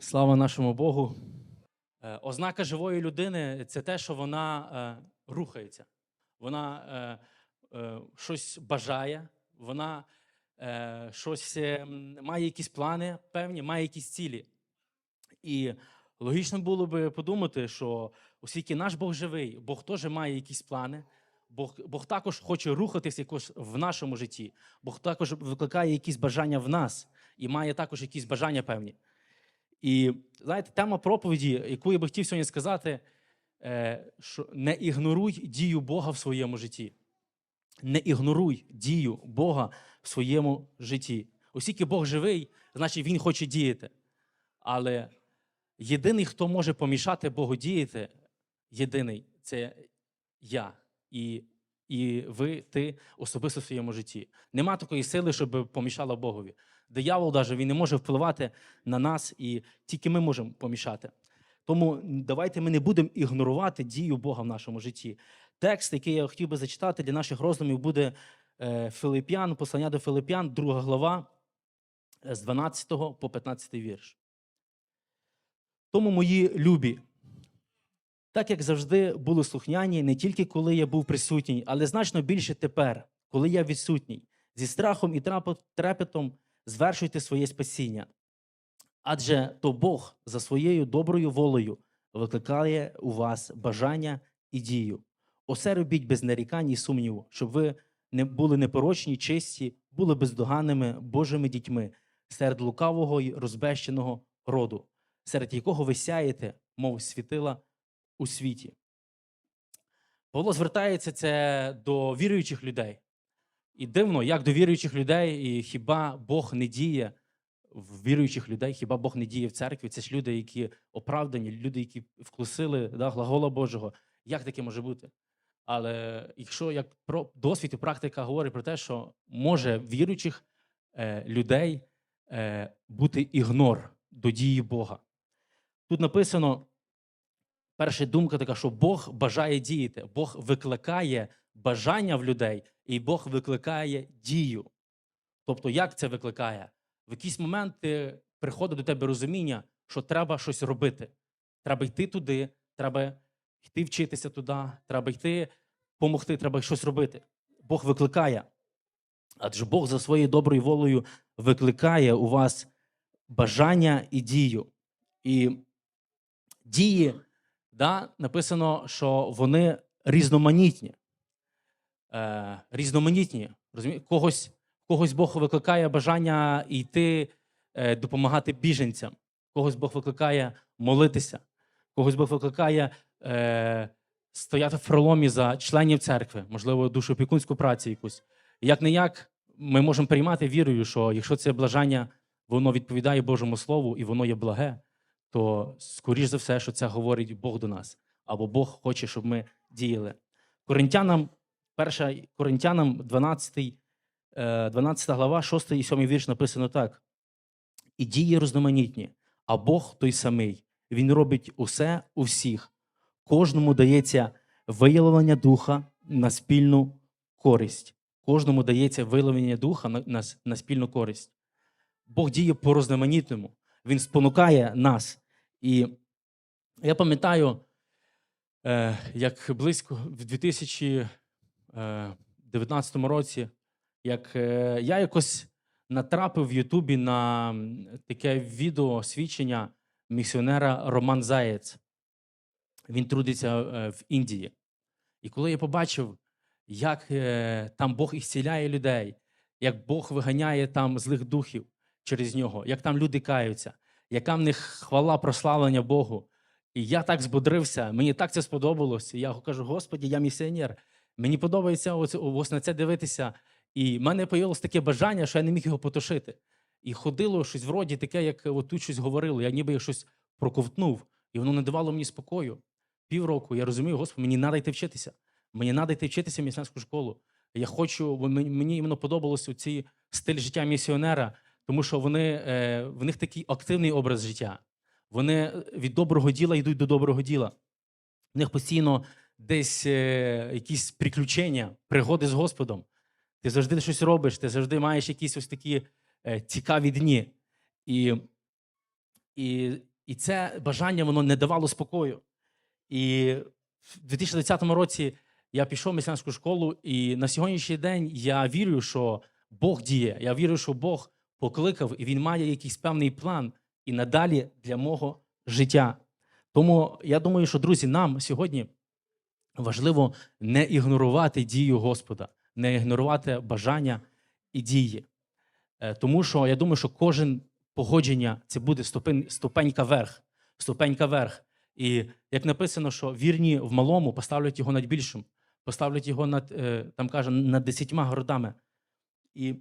Слава нашому Богу. Е, Ознака живої людини це те, що вона е, рухається. Вона е, щось бажає, вона щось має якісь плани певні, має якісь цілі. І логічно було би подумати, що оскільки наш Бог живий, Бог теж має якісь плани, Бог, Бог також хоче рухатись якось в нашому житті, Бог також викликає якісь бажання в нас і має також якісь бажання певні. І знаєте, тема проповіді, яку я би хотів сьогодні сказати, е, що не ігноруй дію Бога в своєму житті. Не ігноруй дію Бога в своєму житті. Оскільки Бог живий, значить Він хоче діяти. Але єдиний, хто може помішати Богу діяти, єдиний це я і, і ви, ти особисто в своєму житті. Нема такої сили, щоб помішала Богові. Диявол даже він не може впливати на нас, і тільки ми можемо помішати. Тому давайте ми не будемо ігнорувати дію Бога в нашому житті. Текст, який я хотів би зачитати для наших роздумів, буде е, Филип'ян, послання до Филип'ян, друга глава, е, з 12 по 15 вірш. Тому мої любі, так як завжди були слухняні, не тільки коли я був присутній, але значно більше тепер, коли я відсутній, зі страхом і трепетом звершуйте своє спасіння. Адже то Бог за своєю доброю волею викликає у вас бажання і дію. Усе робіть без нарікань і сумніву, щоб ви не були непорочні, чисті, були бездоганними Божими дітьми серед лукавого й розбещеного роду, серед якого ви сяєте, мов світила у світі. Павло звертається це до віруючих людей. І дивно, як до віруючих людей, і хіба Бог не діє в віруючих людей, хіба Бог не діє в церкві? Це ж люди, які оправдані, люди, які вкусили да, глагола Божого. Як таке може бути? Але якщо як про досвід і практика говорить про те, що може віруючих е, людей е, бути ігнор до дії Бога. Тут написано, перша думка така, що Бог бажає діяти, Бог викликає бажання в людей, і Бог викликає дію. Тобто, як це викликає? В якийсь момент ти приходить до тебе розуміння, що треба щось робити. Треба йти туди, треба йти вчитися туди, треба йти допомогти, треба щось робити. Бог викликає. Адже Бог за своєю доброю волею викликає у вас бажання і дію. І дії, да, написано, що вони різноманітні. Е, різноманітні. Розумієте? Когось, когось Бог викликає бажання йти е, допомагати біженцям, когось Бог викликає молитися, когось Бог викликає е, стояти в проломі за членів церкви, можливо, душоопікунську працю якусь. Як не як, ми можемо приймати вірою, що якщо це бажання, воно відповідає Божому Слову і воно є благе, то скоріш за все, що це говорить Бог до нас, або Бог хоче, щоб ми діяли. Коринтянам, перша Коринтянам 12, е, 12 глава, 6 і 7 вірш написано так: і дії різноманітні, а Бог той самий. Він робить усе у всіх. Кожному дається виявлення духа на спільну користь. Кожному дається виявлення духа на, на, на спільну користь. Бог діє по різноманітному. Він спонукає нас. І я пам'ятаю, е, як близько в 2019 році, як е, я якось натрапив в Ютубі на таке відео свідчення місіонера Роман Заєць. Він трудиться е, в Індії. І коли я побачив, як е, там Бог ісціляє людей, як Бог виганяє там злих духів через нього, як там люди каються, яка в них хвала прославлення Богу. І я так збудрився, мені так це сподобалось. Я кажу: Господі, я місіонер. Мені подобається ось, на це дивитися. І в мене появилось таке бажання, що я не міг його потушити. І ходило щось вроді таке, як от тут щось говорило. Я ніби щось проковтнув, і воно не давало мені спокою. Півроку я розумію, Господи, мені треба йти вчитися. Мені треба йти вчитися в місіонерську школу. Я хочу, бо мені, іменно подобалося цей стиль життя місіонера, тому що вони, е, в них такий активний образ життя. Вони від доброго діла йдуть до доброго діла. В них постійно десь е, якісь приключення, пригоди з Господом. Ти завжди щось робиш, ти завжди маєш якісь ось такі е, цікаві дні. І, і і це бажання воно не давало спокою. І в 2020 році я пішов в месіанську школу, і на сьогоднішній день я вірю, що Бог діє. Я вірю, що Бог покликав, і Він має якийсь певний план і надалі для мого життя. Тому я думаю, що, друзі, нам сьогодні важливо не ігнорувати дію Господа, не ігнорувати бажання і дії. Е, Тому що я думаю, що кожен погодження це буде ступень, ступенька вверх, ступенька вверх. І як написано, що вірні в малому поставлять його над більшим, поставлять його над, е, там каже, над десятьма городами. І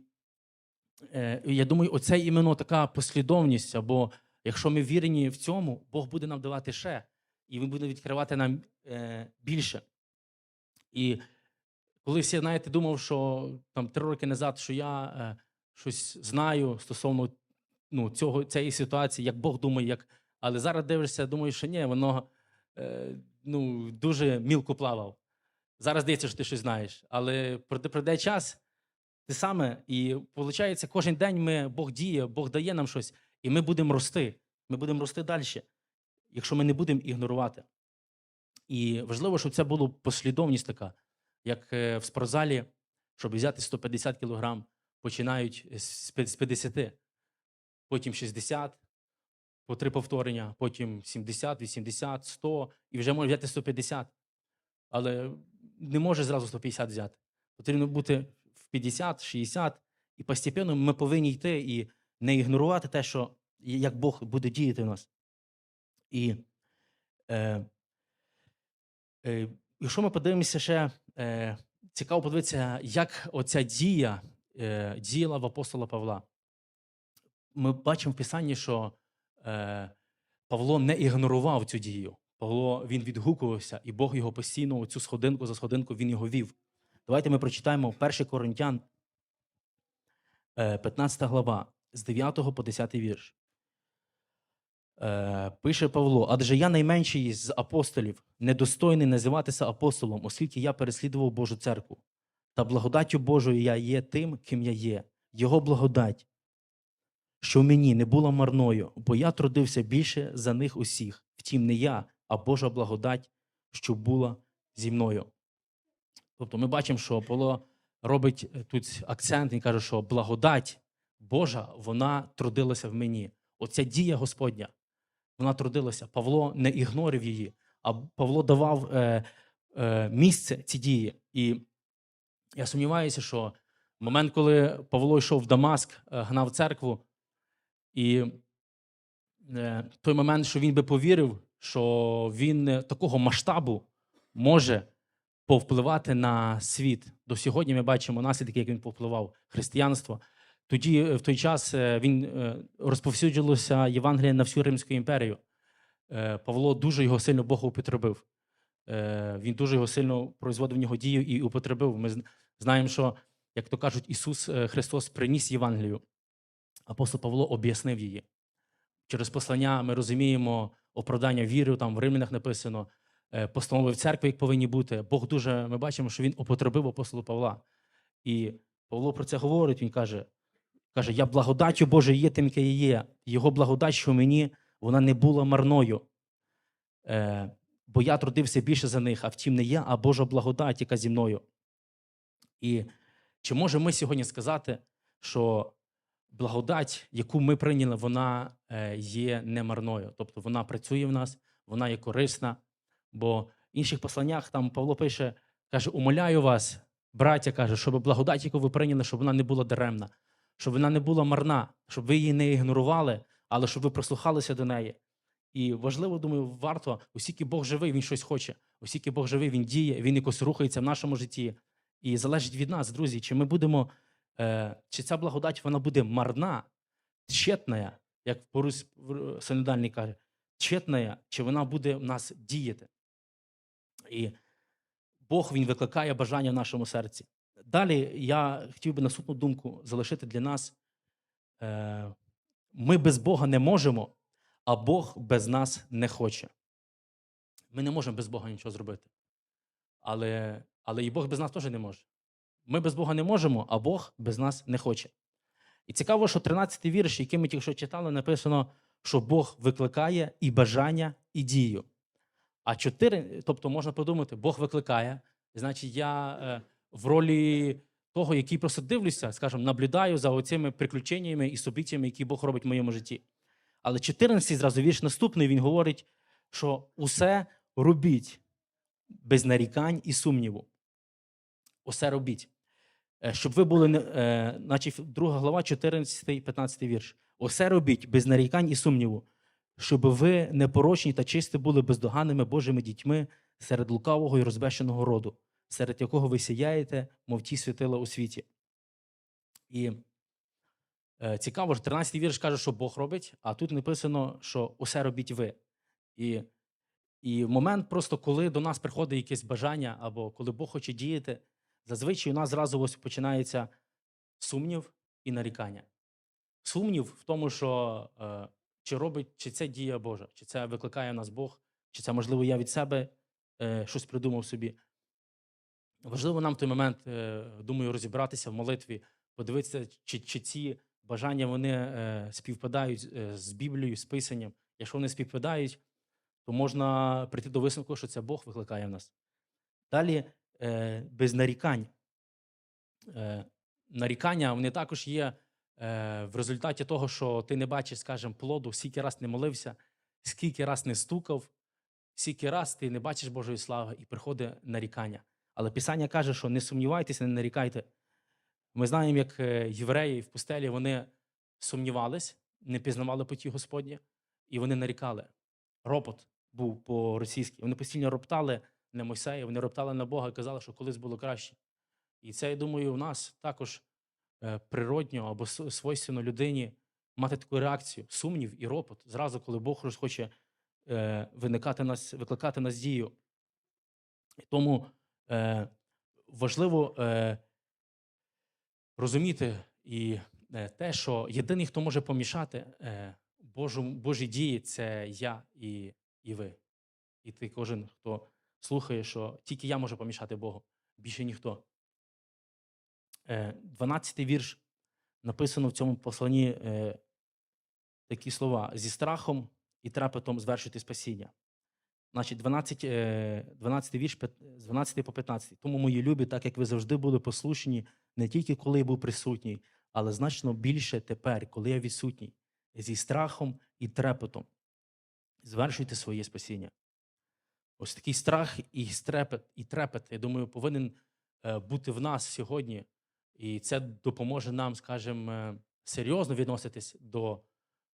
е, я думаю, оце іменно така послідовність. Або якщо ми вірені в цьому, Бог буде нам давати ще, і Він буде відкривати нам е, більше. І коли всі, знаєте, думав, що там три роки назад, що я е, щось знаю стосовно ну, цього, цієї ситуації, як Бог думає, як. Але зараз дивишся, думаю, що ні, воно е, ну, дуже мілко плавав. Зараз здається, що ти щось знаєш. Але пройде, час, те саме, і виходить, кожен день ми, Бог діє, Бог дає нам щось, і ми будемо рости. Ми будемо рости далі, якщо ми не будемо ігнорувати. І важливо, щоб це була послідовність така, як е, в спортзалі, щоб взяти 150 кілограм, починають з 50, потім 60, по три повторення, потім 70, 80, 100, і вже може взяти 150. Але не може зразу 150 взяти. Потрібно бути в 50, 60, і постепенно ми повинні йти і не ігнорувати те, що як Бог буде діяти в нас. І е, е, якщо ми подивимося ще, е, цікаво подивитися, як оця дія е, діяла в апостола Павла. Ми бачимо в Писанні, що е, Павло не ігнорував цю дію. Павло він відгукувався, і Бог його постійно цю сходинку за сходинку він його вів. Давайте ми прочитаємо 1 Коринтян, е, 15 глава, з 9 по 10 вірш. Е, Пише Павло: адже я найменший з апостолів, недостойний називатися апостолом, оскільки я переслідував Божу церкву. Та благодаттю Божою я є тим, ким я є. Його благодать, що в мені не була марною, бо я трудився більше за них усіх. Втім, не я, а Божа благодать, що була зі мною. Тобто ми бачимо, що Павло робить тут акцент, він каже, що благодать Божа, вона трудилася в мені. Оця дія Господня, вона трудилася. Павло не ігнорив її, а Павло давав е, е, місце цій дії. І я сумніваюся, що в момент, коли Павло йшов в Дамаск, е, гнав церкву, і е, той момент, що він би повірив, що він е, такого масштабу може повпливати на світ. До сьогодні ми бачимо наслідки, як він повпливав християнство. Тоді, е, в той час, е, він е, розповсюджувалося Євангеліє на всю Римську імперію. Павло дуже його сильно Бога употребив. Він дуже його сильно производив в нього дію і употребив. Ми знаємо, що, як то кажуть, Ісус Христос приніс Євангелію. Апостол Павло об'яснив її. Через послання ми розуміємо оправдання віри, там в Римлянах написано, постанови в церкві, як повинні бути. Бог дуже, ми бачимо, що він употребив апостола Павла. І Павло про це говорить, він каже, каже: Я благодаттю Божою є тим, яке є. Його благодать, що мені, вона не була марною. Е, бо я трудився більше за них, а втім не я, а Божа благодать, яка зі мною. І чи можемо ми сьогодні сказати, що благодать, яку ми прийняли, вона е, є немарною. Тобто вона працює в нас, вона є корисна. Бо в інших посланнях там Павло пише, каже: умоляю вас, браття, каже, щоб благодать, яку ви прийняли, щоб вона не була даремна, щоб вона не була марна, щоб ви її не ігнорували, але щоб ви прислухалися до неї. І важливо, думаю, варто, оскільки Бог живий, він щось хоче. Оскільки Бог живий, він діє, він якось рухається в нашому житті. І залежить від нас, друзі, чи ми будемо, е, чи ця благодать вона буде марна, тщетна, як Порусь Синодальний каже, тщетна, чи вона буде в нас діяти. І Бог він викликає бажання в нашому серці. Далі я хотів би наступну думку залишити для нас. Е, Ми без Бога не можемо, а Бог без нас не хоче. Ми не можемо без Бога нічого зробити. Але, але і Бог без нас теж не може. Ми без Бога не можемо, а Бог без нас не хоче. І цікаво, що 13-й вірш, який ми тільки що читали, написано, що Бог викликає і бажання, і дію. А чотири, тобто можна подумати, Бог викликає, значить, я е, в ролі того, який просто дивлюся, скажімо, наблюдаю за оцими приключеннями і событиями, які Бог робить в моєму житті. Але 14 зразу вірш наступний, він говорить, що усе робіть без нарікань і сумніву. Усе робіть. Е, Щоб ви були, е, значить, друга глава, 14, 15 вірш. Усе робіть без нарікань і сумніву, щоб ви непорочні та чисті були бездоганними Божими дітьми серед лукавого і розбещеного роду, серед якого ви сіяєте, мов ті світила у світі. І е, цікаво, що 13 вірш каже, що Бог робить, а тут написано, що усе робіть ви. І, і момент, просто коли до нас приходить якесь бажання, або коли Бог хоче діяти, зазвичай у нас зразу ось починається сумнів і нарікання. Сумнів в тому, що е, чи робить, чи це дія Божа, чи це викликає в нас Бог, чи це, можливо, я від себе е, щось придумав собі. Важливо нам в той момент, е, думаю, розібратися в молитві, подивитися, чи, чи ці бажання вони е, співпадають е, з Біблією, з Писанням. Якщо вони співпадають, то можна прийти до висновку, що це Бог викликає в нас. Далі без нарікань. Нарікання вони також є в результаті того, що ти не бачиш, скажімо, плоду, скільки раз не молився, скільки раз не стукав, скільки раз ти не бачиш Божої слави і приходить нарікання. Але Писання каже, що не сумнівайтеся, не нарікайте. Ми знаємо, як е, євреї в пустелі вони сумнівались, не пізнавали поті Господні, і вони нарікали. Ропот був по-російськи. Вони постійно роптали на Мойсея, вони роптали на Бога і казали, що колись було краще. І це, я думаю, у нас також е, природньо або свойственно людині мати таку реакцію, сумнів і ропот, зразу, коли Бог хоче е, виникати нас, викликати нас дію. І Тому е, важливо е, розуміти і е, те, що єдиний, хто може помішати Божу, Божій дії, це я і, і ви. І ти кожен, хто слухає, що тільки я можу помішати Богу, більше ніхто. Е, 12 вірш написано в цьому посланні такі слова: зі страхом і трепетом звершуйте спасіння. Значить, 12, е, 12 вірш з 12 по 15. Тому, мої любі, так як ви завжди були послушні, не тільки коли я був присутній, але значно більше тепер, коли я відсутній, зі страхом і трепетом. Звершуйте своє спасіння. Ось такий страх і трепет, і трепет, я думаю, повинен е, бути в нас сьогодні. І це допоможе нам, скажімо, е, серйозно відноситись до,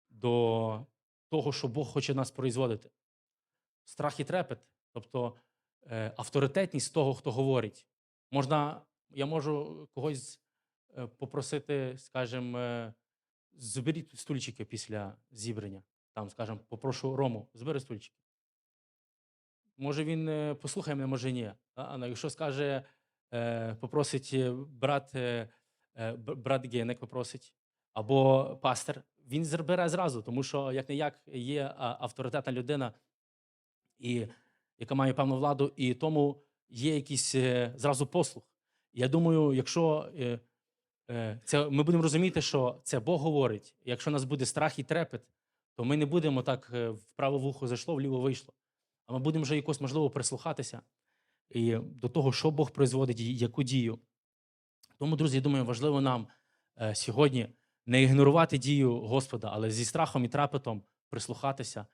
до того, що Бог хоче нас производити. Страх і трепет, тобто е, авторитетність того, хто говорить. Можна, я можу когось е, попросити, скажімо, е, зберіть стульчики після зібрання. Там, скажімо, попрошу Рому, збери стульчики. Може, він послухає мене, може ні. А, а якщо скаже, попросить брат, брат Генек попросить, або пастор, він збере зразу, тому що як не як є авторитетна людина, і, яка має певну владу, і тому є якийсь е, зразу послух. Я думаю, якщо е, е, це, ми будемо розуміти, що це Бог говорить, якщо нас буде страх і трепет, то ми не будемо так е, в вухо зайшло, вліво вийшло. А ми будемо вже якось, можливо, прислухатися і до того, що Бог производить, яку дію. Тому, друзі, я думаю, важливо нам сьогодні не ігнорувати дію Господа, але зі страхом і трепетом прислухатися,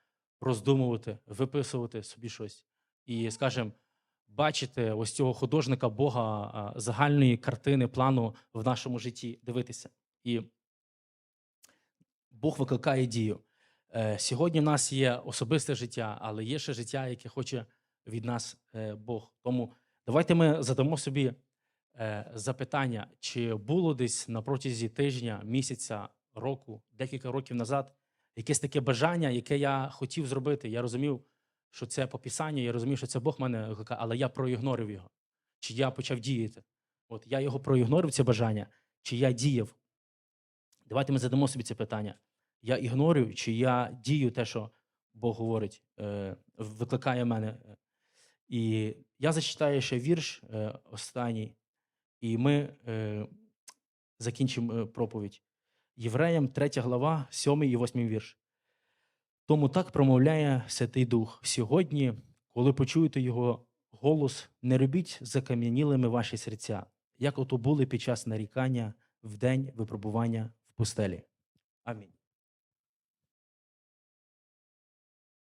роздумувати, виписувати собі щось. І, скажімо, бачити ось цього художника Бога загальної картини, плану в нашому житті, дивитися. І Бог викликає дію. Е, Сьогодні в нас є особисте життя, але є ще життя, яке хоче від нас е, Бог. Тому давайте ми задамо собі е, запитання, чи було десь на протязі тижня, місяця, року, декілька років назад якесь таке бажання, яке я хотів зробити. Я розумів, що це по Писанню, я розумів, що це Бог мене викликає, але я проігнорив його. Чи я почав діяти? От я його проігнорив, це бажання, чи я діяв? Давайте ми задамо собі це питання. Я ігнорую, чи я дію те, що Бог говорить, е, викликає мене. І я зачитаю ще вірш е, останній, і ми е, закінчимо проповідь. Євреям 3 глава, 7 і 8 вірш. Тому так промовляє Святий Дух. Сьогодні, коли почуєте його голос, не робіть закам'янілими ваші серця, як ото були під час нарікання в день випробування в пустелі. Амінь.